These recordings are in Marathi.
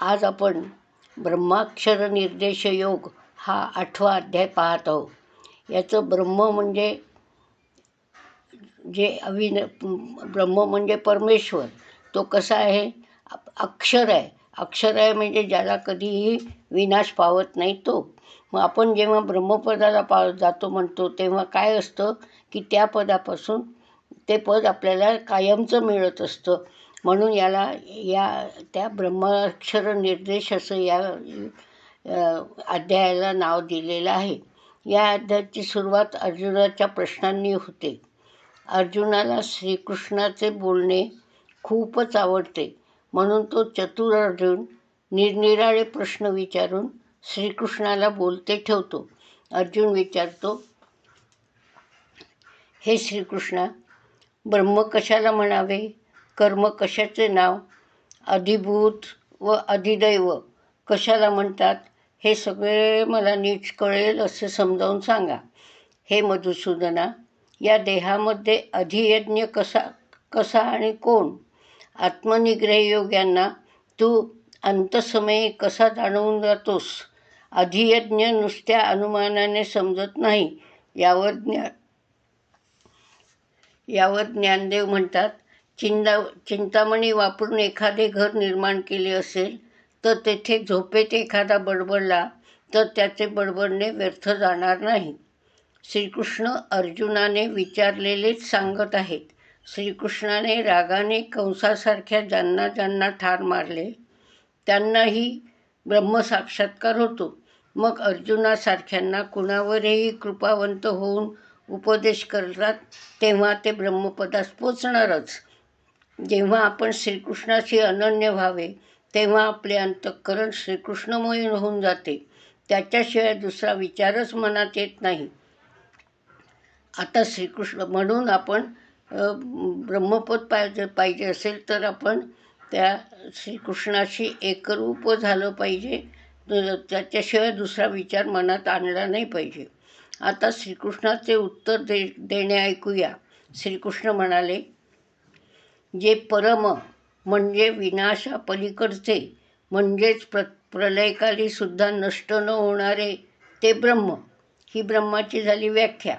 आज आपण ब्रह्माक्षर निर्देश योग हा आठवा अध्याय पाहत आहोत. याचं ब्रह्म म्हणजे जे अविन ब्रह्म म्हणजे परमेश्वर. तो कसा आहे? अक्षर आहे. अक्षर आहे म्हणजे ज्याला कधीही विनाश पावत नाही तो. मग आपण जेव्हा ब्रह्मपदाला पा जातो म्हणतो तेव्हा काय असतं? की त्या पदापासून ते पद आपल्याला कायमचं मिळत असतं. म्हणून याला या त्या ब्रह्माक्षर निर्देश असं या अध्यायाला नाव दिलेलं आहे. या अध्यायाची सुरुवात अर्जुनाच्या प्रश्नांनी होते. अर्जुनाला श्रीकृष्णाचे बोलणे खूपच आवडते. म्हणून तो चतुर अर्जुन निरनिराळे प्रश्न विचारून श्रीकृष्णाला बोलते ठेवतो. अर्जुन विचारतो हे श्रीकृष्णा ब्रह्म कशाला म्हणावे? कर्म कशाचे नाव? अधिभूत व अधिदैव कशाला म्हणतात? हे सगळे मला नीट कळेल असे समजावून सांगा. हे मधुसूदना या देहामध्ये अधियज्ञ कसा कसा आणि कोण? आत्मनिग्रह योग्यांना तू अंतसमयी कसा जाणवून जातोस? अधियज्ञ नुसत्या अनुमानाने समजत नाही. यावर ज्ञा यावर ज्ञानदेव म्हणतात चिंदा चिंतामणी वापरून एखादे घर निर्माण केले असेल तर तेथे झोपेत एखादा बडबडला तर त्याचे बडबडणे व्यर्थ जाणार नाही. श्रीकृष्ण अर्जुनाने विचारलेलेच सांगत आहेत. श्रीकृष्णाने रागाने कंसासारख्या ज्यांना ज्यांना ठार मारले त्यांनाही ब्रह्मसाक्षात्कार होतो. मग अर्जुनासारख्यांना कुणावरही कृपावंत होऊन उपदेश करतात तेव्हा ते ब्रह्मपदास पोचणारच. जेव्हा आपण श्रीकृष्णाशी अनन्य व्हावे तेव्हा आपले अंतःकरण श्रीकृष्णमय होऊन जाते. त्याच्याशिवाय दुसरा विचारच मनात येत नाही. आता श्रीकृष्ण म्हणून आपण ब्रह्मपद पाहिजे पाहिजे असेल तर आपण त्या श्रीकृष्णाशी एकरूप झालं पाहिजे. त्याच्याशिवाय दुसरा विचार मनात आणला नाही पाहिजे. आता श्रीकृष्णाचे उत्तर दे देणे ऐकूया. श्रीकृष्ण म्हणाले जे परम म्हणजे विनाशा पलीकडचे म्हणजेच प्र प्रलयकाली सुद्धा नष्ट न होणारे ते ब्रह्म. ही ब्रह्माची झाली व्याख्या.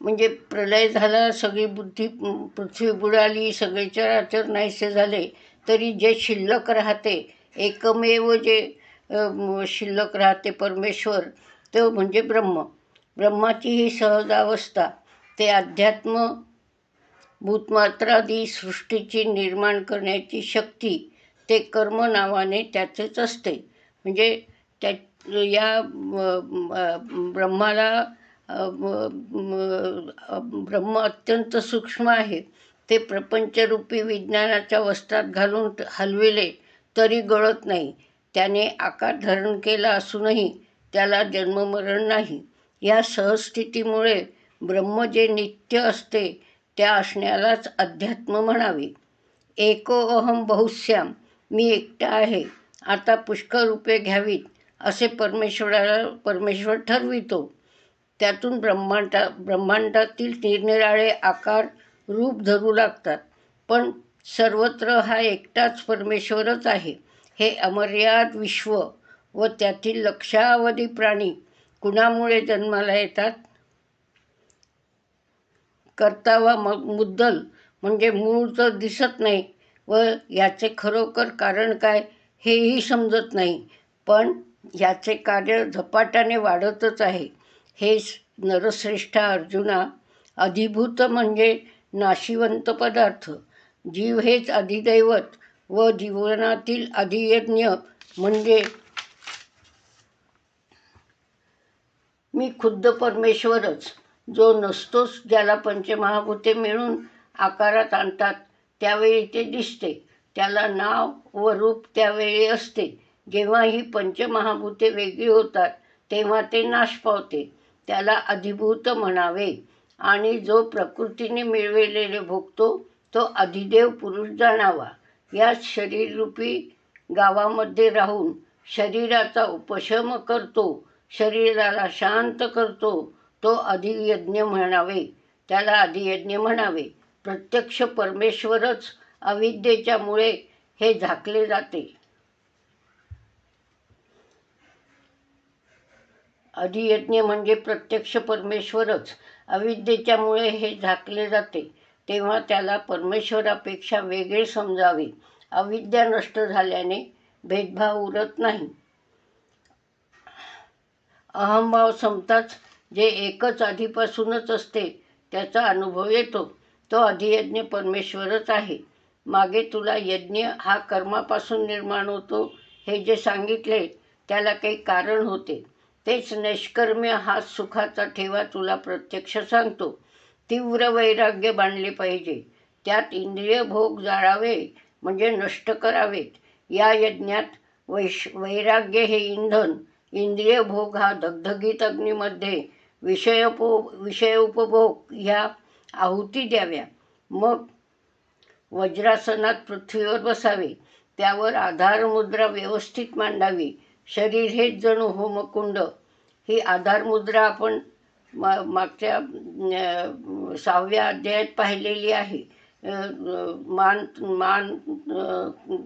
म्हणजे प्रलय झाला सगळी बुद्धी पृथ्वी बुडाली सगळे चराचर नाहीसे झाले तरी जे शिल्लक राहते एकमेव जे शिल्लक राहते परमेश्वर तो म्हणजे ब्रह्म. ब्रह्माची ही सहजावस्था ते अध्यात्म भूतमात्रादी सृष्टीची निर्माण करण्याची शक्ती ते कर्म नावाने त्याचेच असते. म्हणजे त्या या ब्रह्माला ब्रह्म अत्यंत सूक्ष्म आहे. ते प्रपंचरूपी विज्ञानाच्या वस्त्रात घालून हलविले तरी गळत नाही. त्याने आकार धारण केला असूनही त्याला जन्ममरण नाही. या सहस्थितीमुळे ब्रह्म जे नित्य असते त्या असण्यालाच अध्यात्म म्हणावे. एको अहम बहुश्याम मी एकटा आहे आता पुष्कळ रूपे घ्यावीत असे परमेश्वराला परमेश्वर ठरवितो. त्यातून ब्रह्मांडा ब्रह्मांडातील निरनिराळे आकार रूप धरू लागतात पण सर्वत्र हा एकटाच परमेश्वरच आहे. हे अमर्याद विश्व व त्यातील लक्षावधी प्राणी कुणामुळे जन्माला येतात? करतावा मग मुद्दल म्हणजे मूळ तर दिसत नाही व याचे खरोखर कारण काय हेही समजत नाही. पण याचे कार्य झपाट्याने वाढतच आहे. हे नरश्रेष्ठ अर्जुना अधिभूत म्हणजे नाशिवंत पदार्थ. जीव हेच अधिदैवत व जीवनातील अधियज्ञ म्हणजे मी खुद्द परमेश्वरच. जो नसतोच ज्याला पंचमहाभूते मिळून आकारात आणतात त्यावेळी ते दिसते. त्याला नाव व रूप त्यावेळी असते. जेव्हा ही पंचमहाभूते वेगळी होतात तेव्हा ते नाश पावते. त्याला अधिभूत म्हणावे. आणि जो प्रकृतीने मिळवलेले भोगतो तो अधिदेव पुरुष जाणावा. या शरीररूपी गावामध्ये राहून शरीराचा उपशम करतो शरीराला शांत करतो तो अधियज्ञ म्हणावे. त्याला अधियज्ञ म्हणावे. प्रत्यक्ष परमेश्वरच अविद्येच्या मुळे हे झाकले जाते. अधियज्ञ म्हणजे प्रत्यक्ष परमेश्वरच. अविद्येच्यामुळे हे झाकले जाते. तेव्हा त्याला परमेश्वरापेक्षा वेगळे समजावे. अविद्या नष्ट झाल्याने भेदभाव उरत नाही. अहंभाव संपताच जे एकच आधीपासूनच असते त्याचा अनुभव येतो. तो अधियज्ञ परमेश्वरच आहे. मागे तुला यज्ञ हा कर्मापासून निर्माण होतो हे जे सांगितले त्याला काही कारण होते. तेच नैष्कर्म्य हा सुखाचा ठेवा तुला प्रत्यक्ष सांगतो. तीव्र वैराग्य बांधले पाहिजे. त्यात इंद्रिय भोग जाळावे म्हणजे नष्ट करावेत. या यज्ञात वैश वैराग्य हे इंधन इंद्रिय भोग हा धगधगीत अग्नीमध्ये विषयोपो विषयोपभोग ह्या आहुती द्याव्या. मग वज्रासनात पृथ्वीवर बसावे. त्यावर आधारमुद्रा व्यवस्थित मांडावी. शरीर हेच जणू होमकुंड. ही आधारमुद्रा आपण मा मागच्या सहाव्या अध्यायात पाहिलेली आहे. मान मान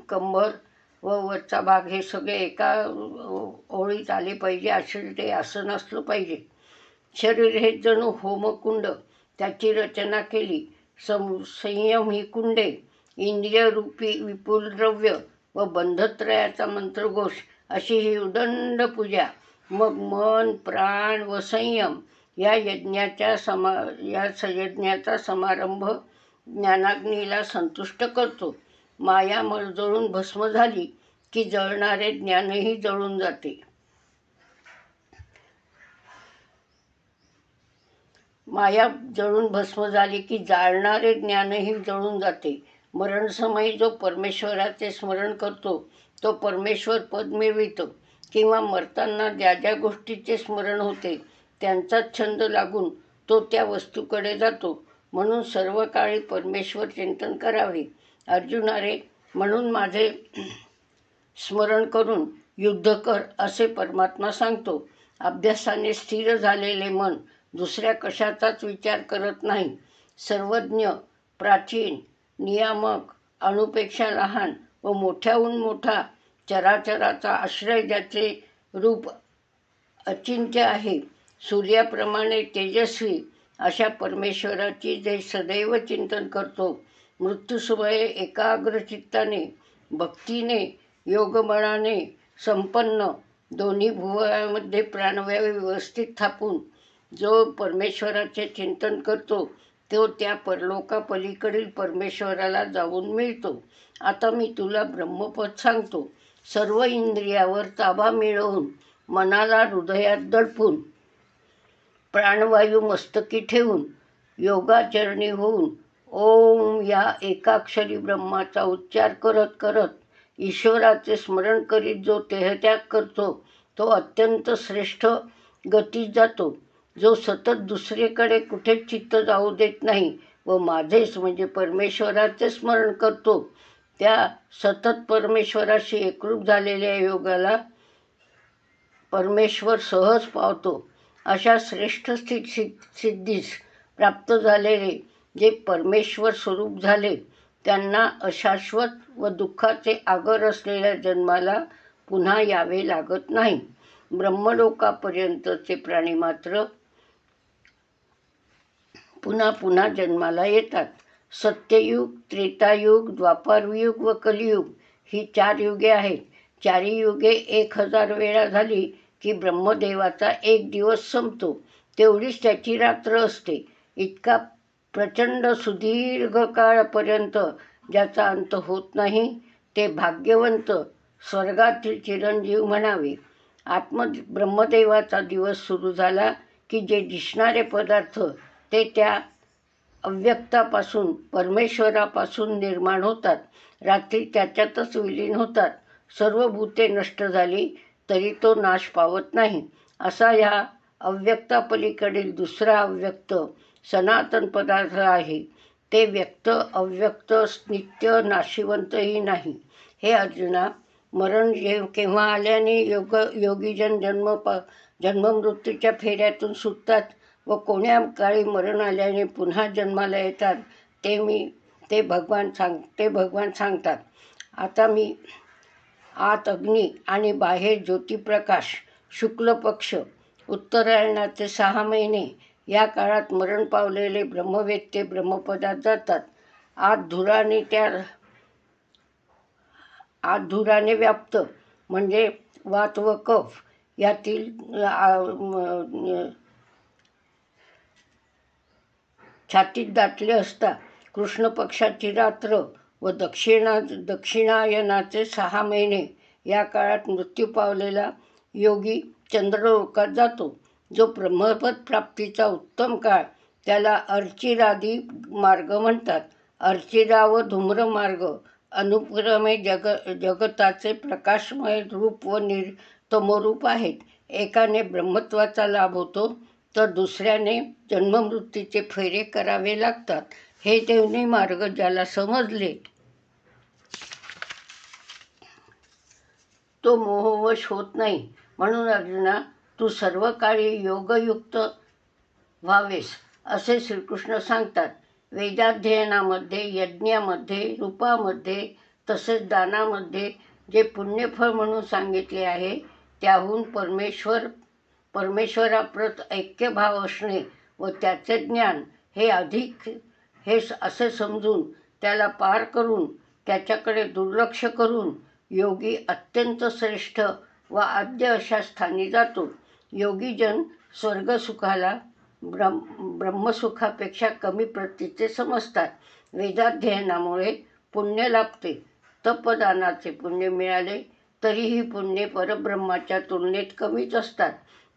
कंबर व वरचा भाग हे सगळे एका ओळीत आले पाहिजे. असे ते आसन असलं पाहिजे. शरीर हे जणू होमकुंड. त्याची रचना केली. सं संयम ही कुंडे इंद्रियरूपी विपुल द्रव्य व बंधत्रयाचा मंत्रघोष अशी ही उदंड पूजा. मग मन प्राण व संयम या यज्ञाच्या समा या स यज्ञाचा समारंभ ज्ञानाग्नीला संतुष्ट करतो. माया मळजळून भस्म झाली की जळणारे ज्ञानही जळून जाते. माया जळून भस्म झाली की जाळणारे ज्ञानही जळून जाते. मरणसमयी जो परमेश्वराचे स्मरण करतो तो परमेश्वर पद मिळवितो किंवा मरताना ज्या ज्या गोष्टीचे स्मरण होते त्यांचाच छंद लागून तो त्या वस्तूकडे जातो. म्हणून सर्व काळी परमेश्वर चिंतन करावे. अर्जुनारे म्हणून माझे स्मरण करून युद्ध कर असे परमात्मा सांगतो. अभ्यासाने स्थिर झालेले मन दुसऱ्या कशाचाच विचार करत नाही. सर्वज्ञ प्राचीन नियामक अणुपेक्षा लहान व मोठ्याहून मोठा चराचराचा आश्रय ज्याचे रूप अचिंत्य आहे. सूर्याप्रमाणे तेजस्वी अशा परमेश्वराची जे सदैव चिंतन करतो मृत्यूसमये एकाग्रचित्ताने भक्तीने योगबळाने संपन्न दोन्ही भुवयामध्ये प्राणवायू व्यवस्थित थापून जो परमेश्वराचे चिंतन करतो तो त्या परलोकापलीकडील परमेश्वराला जाऊन मिळतो. आता मी तुला ब्रह्मपद सांगतो. सर्व इंद्रियावर ताबा मिळवून मनाला हृदयात दडपून प्राणवायू मस्तकी ठेवून योगाचरणी होऊन ओम या एकाक्षरी ब्रह्माचा उच्चार करत करत ईश्वराचे स्मरण करीत जो देहत्याग करतो तो अत्यंत श्रेष्ठ गतीत जातो. जो सतत दुसरीकडे कुठेच चित्त जाऊ देत नाही व माझेच म्हणजे परमेश्वराचे स्मरण करतो त्या सतत परमेश्वराशी एकरूप झालेल्या योगाला परमेश्वर सहज पावतो. अशा श्रेष्ठ स्थित सिद्धीस प्राप्त झालेले जे परमेश्वर स्वरूप झाले त्यांना अशाश्वत व दुःखाचे आगर असलेल्या जन्माला पुन्हा यावे लागत नाही. ब्रह्मलोकापर्यंतचे प्राणी मात्र पुन्हा पुन्हा जन्माला येतात. सत्ययुग त्रेतायुग द्वापारयुग व कलियुग ही चार युगे आहेत. चारी युगे एक हजार वेळा झाली की ब्रह्मदेवाचा एक दिवस संपतो. तेवढीच त्याची रात्र असते. इतका प्रचंड सुदीर्घ काळापर्यंत ज्याचा अंत होत नाही ते भाग्यवंत स्वर्गातील चिरंजीव म्हणावे. आत्म ब्रह्मदेवाचा दिवस सुरू झाला की जे दिसणारे पदार्थ ते त्या अव्यक्तापासून परमेश्वरापासून निर्माण होतात. रात्री त्याच्यातच विलीन होतात. सर्व भूते नष्ट झाली तरी तो नाश पावत नाही. असा ह्या अव्यक्तापलीकडील दुसरा अव्यक्त सनातन पदार्थ आहे. ते व्यक्त अव्यक्त नित्य नाशिवंतही नाही. हे अर्जुना मरण जे केव्हा आल्याने योग योगीजन जन्म प जन्ममृत्यूच्या फेऱ्यातून सुटतात? व कोण्या काळी मरण आल्याने पुन्हा जन्माला येतात ते मी ते भगवान सांग ते भगवान सांगतात. आता मी आत अग्नी आणि बाहेर ज्योतिप्रकाश शुक्ल पक्ष उत्तरायणाचे सहा महिने या काळात मरण पावलेले ब्रह्मवेत्ते ब्रह्मपदात जातात. आत धुराने त्या आत धुराने व्याप्त म्हणजे वात व कफ यातील आ, म, छातीत दाटले असता कृष्ण पक्षाची रात्र व दक्षिणा दक्षिणायनाचे सहा महिने या काळात मृत्यू पावलेला योगी चंद्रलोकात जातो. जो ब्रह्मपद प्राप्तीचा उत्तम काळ त्याला अर्चिरादी मार्ग म्हणतात. अर्चिरा व धूम्र मार्ग अनुक्रमे जग जगताचे प्रकाशमय रूप व निर्तमरूप आहेत. एकाने ब्रह्मत्वाचा लाभ होतो तर दुसऱ्याने जन्ममृत्यूचे फेरे करावे लागतात. हे देवने मार्ग ज्याला समजले. तो मोहवश होत नाही. म्हणून अर्जुना तू सर्व काळी योगयुक्त व्हावेस असे श्रीकृष्ण सांगतात. वेदाध्ययनामध्ये यज्ञामध्ये रूपामध्ये तसेच दानामध्ये जे पुण्यफळ म्हणून सांगितले आहे त्याहून परमेश्वर परमेश्वराप्रत ऐक्यभाव असणे व त्याचे ज्ञान हे अधिक हे असे समजून त्याला पार करून त्याच्याकडे दुर्लक्ष करून योगी अत्यंत श्रेष्ठ व आद्य अशा स्थानी जातो. योगीजन स्वर्गसुखाला ब्रह्म ब्रह्मसुखापेक्षा कमी प्रतीचे समजतात. वेदाध्ययनामुळे पुण्य लाभते. तपदानाचे पुण्य मिळाले तरीही पुण्य परब्रह्माच्या तुलनेत कमीच असतात.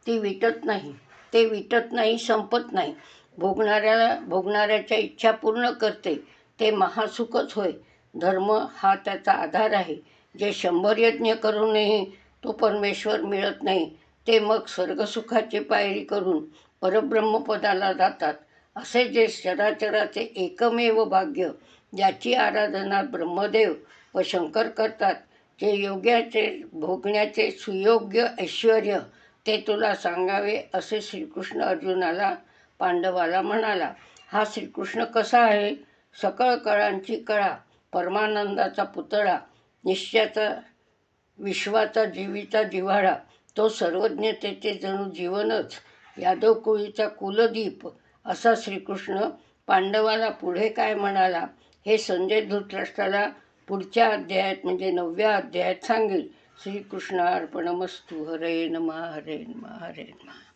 ती विटत नाही. ते विटत नाही संपत नाही. भोगणाऱ्याला भोगणाऱ्याच्या इच्छा पूर्ण करते. ते महासुखच होय. धर्म हा त्याचा आधार आहे. जे शंभर यज्ञ करूनही तो परमेश्वर मिळत नाही. ते मग स्वर्गसुखाची पायरी करून परब्रह्मपदाला जातात. असे जे चराचराचे एकमेव भाग्य ज्याची आराधना ब्रह्मदेव व शंकर करतात जे योग्याचे भोगण्याचे सुयोग्य ऐश्वर ते तुला सांगावे असे श्रीकृष्ण अर्जुनाला पांडवाला म्हणाला हा श्रीकृष्ण कसा आहे? सकळ कळांची कळा परमानंदाचा पुतळा निश्चयाचा विश्वाचा जीवीचा जिव्हाळा तो सर्वज्ञतेचे जणू जीवनच यादव कुळीचा कुलदीप. असा श्रीकृष्ण पांडवाला पुढे काय म्हणाला? हे संजय धृतराष्ट्राला पुढच्या अध्यायात म्हणजे नवव्या अध्यायात सांगेल. श्रीकृष्ण अर्पणमस्तू हरे नमा हरे नमा हरे नमा।